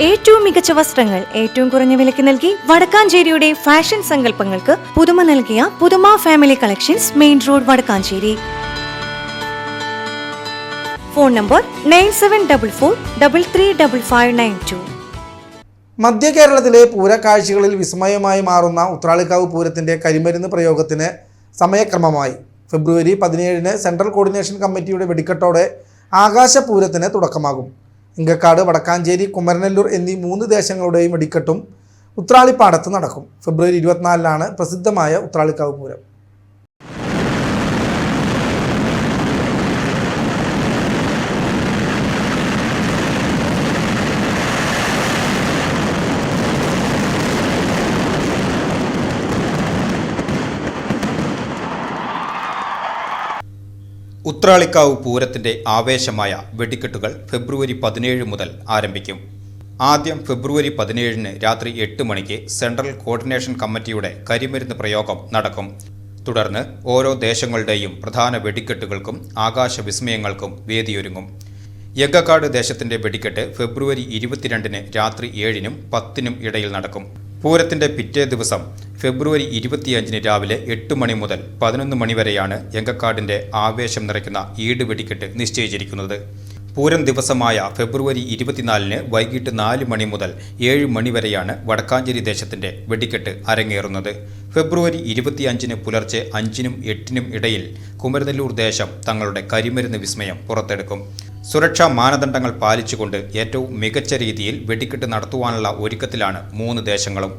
ഏറ്റവും മികച്ച വസ്ത്രങ്ങൾ ഏറ്റവും കുറഞ്ഞ വിലയ്ക്ക് നൽകി വടക്കാഞ്ചേരിയുടെ ഫാഷൻ സങ്കല്പങ്ങൾക്ക് പുതുമ നൽകിയ പുതുമ family collections main road Vadakkanchery. Phone number nine seven double four double three double five nine two. മധ്യ കേരളത്തിലെ പൂരക്കാഴ്ചകളിൽ വിസ്മയമായി മാറുന്ന ഉത്രാളിക്കാവ് പൂരത്തിന്റെ കരിമരുന്ന് പ്രയോഗത്തിന് സമയക്രമമായി. ഫെബ്രുവരി പതിനേഴിന് സെൻട്രൽ കോർഡിനേഷൻ കമ്മിറ്റിയുടെ വെടിക്കെട്ടോടെ ആകാശപൂരത്തിന് തുടക്കമാകും. ഇങ്കക്കാട് വടക്കാഞ്ചേരി കുമരനെല്ലൂർ എന്നീ മൂന്ന് ദേശങ്ങളുടെയും വെടിക്കെട്ടും ഉത്രാളിപ്പാടത്ത് നടക്കും. ഫെബ്രുവരി ഇരുപത്തിനാലിലാണ് പ്രസിദ്ധമായ ഉത്രാളിക്കാവ് പൂരം. ഉത്രാളിക്കാവ് പൂരത്തിന്റെ ആവേശമായ വെടിക്കെട്ടുകൾ ഫെബ്രുവരി പതിനേഴ് മുതൽ ആരംഭിക്കും. ആദ്യം ഫെബ്രുവരി പതിനേഴിന് രാത്രി എട്ട് മണിക്ക് സെൻട്രൽ കോർഡിനേഷൻ കമ്മിറ്റിയുടെ കരിമരുന്ന് പ്രയോഗം നടക്കും. തുടർന്ന് ഓരോ ദേശങ്ങളുടെയും പ്രധാന വെടിക്കെട്ടുകൾക്കും ആകാശ വിസ്മയങ്ങൾക്കും വേദിയൊരുങ്ങും. യഗക്കാട് ദേശത്തിന്റെ വെടിക്കെട്ട് ഫെബ്രുവരി ഇരുപത്തിരണ്ടിന് രാത്രി ഏഴിനും പത്തിനും ഇടയിൽ നടക്കും. പൂരത്തിന്റെ പിറ്റേ ദിവസം ഫെബ്രുവരി ഇരുപത്തിയഞ്ചിന് രാവിലെ എട്ട് മണി മുതൽ പതിനൊന്ന് മണി വരെയാണ് എങ്കക്കാടിന്റെ ആവേശം നിറയ്ക്കുന്ന ഈട് വെടിക്കെട്ട് നിശ്ചയിച്ചിരിക്കുന്നത്. പൂരം ദിവസമായ ഫെബ്രുവരി ഇരുപത്തിനാലിന് വൈകിട്ട് നാല് മണി മുതൽ ഏഴ് മണി വരെയാണ് വടക്കാഞ്ചേരി ദേശത്തിന്റെ വെടിക്കെട്ട് അരങ്ങേറുന്നത്. ഫെബ്രുവരി ഇരുപത്തിയഞ്ചിന് പുലർച്ചെ അഞ്ചിനും എട്ടിനും ഇടയിൽ കുമരനെല്ലൂർ ദേശം തങ്ങളുടെ കരിമരുന്ന് വിസ്മയം പുറത്തെടുക്കും. സുരക്ഷാ മാനദണ്ഡങ്ങൾ പാലിച്ചുകൊണ്ട് ഏറ്റവും മികച്ച രീതിയിൽ വെടിക്കെട്ട് നടത്തുവാനുള്ള ഒരുക്കത്തിലാണ് മൂന്ന് ദേശങ്ങളും.